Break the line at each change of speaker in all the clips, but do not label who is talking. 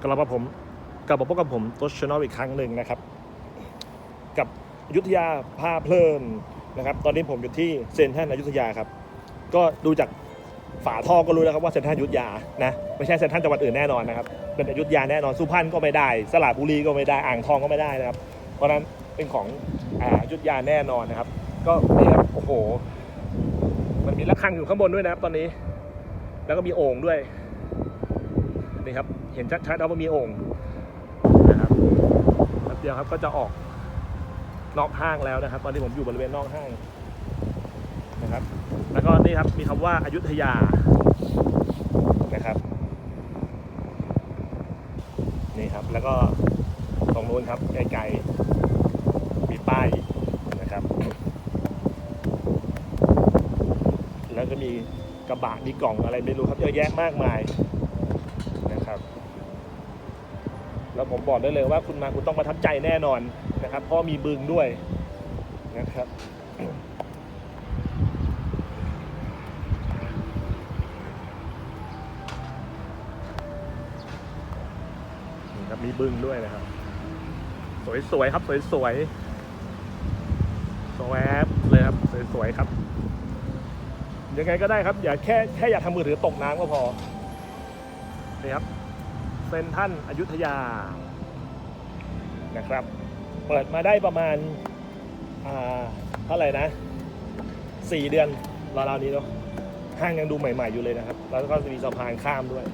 กลับมาผมกลับมาพบกับผมตัวชนอลอีกครั้งหนึ่งนะครับ กับอยุธยาพาเพลินนะครับ ตอนนี้ผมอยู่ที่เซนทรัลอยุธยาครับ ก็ดูจากฝาท่อก็รู้แล้วครับว่าเซนทรัลอยุธยานะไม่ใช่เซนทรัลจังหวัดอื่นแน่นอนนะครับเป็นอยุธยาแน่นอนสุพรรณก็ไม่ได้ สระบุรีก็ไม่ได้อ่างทองก็ไม่ได้นะครับ เพราะนั้นเป็นของอาอยุธยาแน่นอนนะครับ ก็นี่ครับโอ้โห มันมีระฆังอยู่ข้างบนด้วยนะครับตอนนี้ แล้วก็มีโอ่งด้วย นี่ครับ เห็นชัดๆแล้วว่ามีโอ่งนะครับแป๊บเดียวครับก็จะออกนอกห้างแล้วนะครับ ตอนนี้ผมอยู่บริเวณนอกห้างนะครับ แล้วก็นี่ครับมีคำว่าอายุทยานะครับนี่ครับแล้วก็ตรงนู้นครับไกลๆมีป้ายนะครับ แล้วก็มีกระบะมีกล่องอะไรไม่รู้ครับเยอะแยะมากมายนะครับ แล้วผมบอกได้เลยว่าคุณมาคุณต้องประทับใจแน่นอนนะครับเพราะมีบึงด้วยนะครับนี่ครับมีบึงด้วยนะครับ สวยๆครับ สวยๆสวบเลยครับสวยๆครับยังไงก็ได้ครับ อย่าแค่แค่อย่าทำมือถือตกน้ำก็พอนี่ครับ เซนทรันอยุธยานะครับ เปิดมาได้ประมาณอ่าเท่าไหร่นะสี่เดือนราวๆนี้เนาะห้างยังดูใหม่ๆอยู่เลยนะครับ แล้วก็มีสะพานข้ามด้วย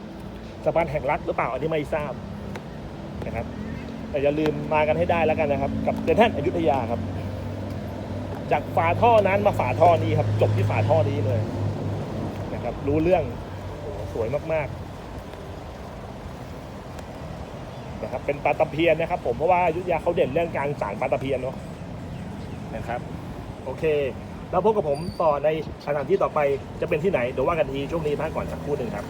สะพานแห่งรักหรือเปล่าอันนี้ไม่ทราบนะครับแต่อย่าลืมมากันให้ได้แล้วกันนะครับ กับเซนทรันอยุธยาครับ จากฝาท่อนั้นมาฝาท่อนี้ครับ จบที่ฝาท่อนี้เลยนะครับ รู้เรื่องสวยมากๆ นะครับเป็นปลาตะเพียนนะครับ ผมเพราะว่าอยุธยาเขาเด่นเรื่องการสางปลาตะเพียนเนาะนะครับโอเค แล้วพบกับผมต่อในสถานที่ต่อไปจะเป็นที่ไหนเดี๋ยวว่ากันทีช่วงนี้พักก่อนสักครู่หนึ่งครับ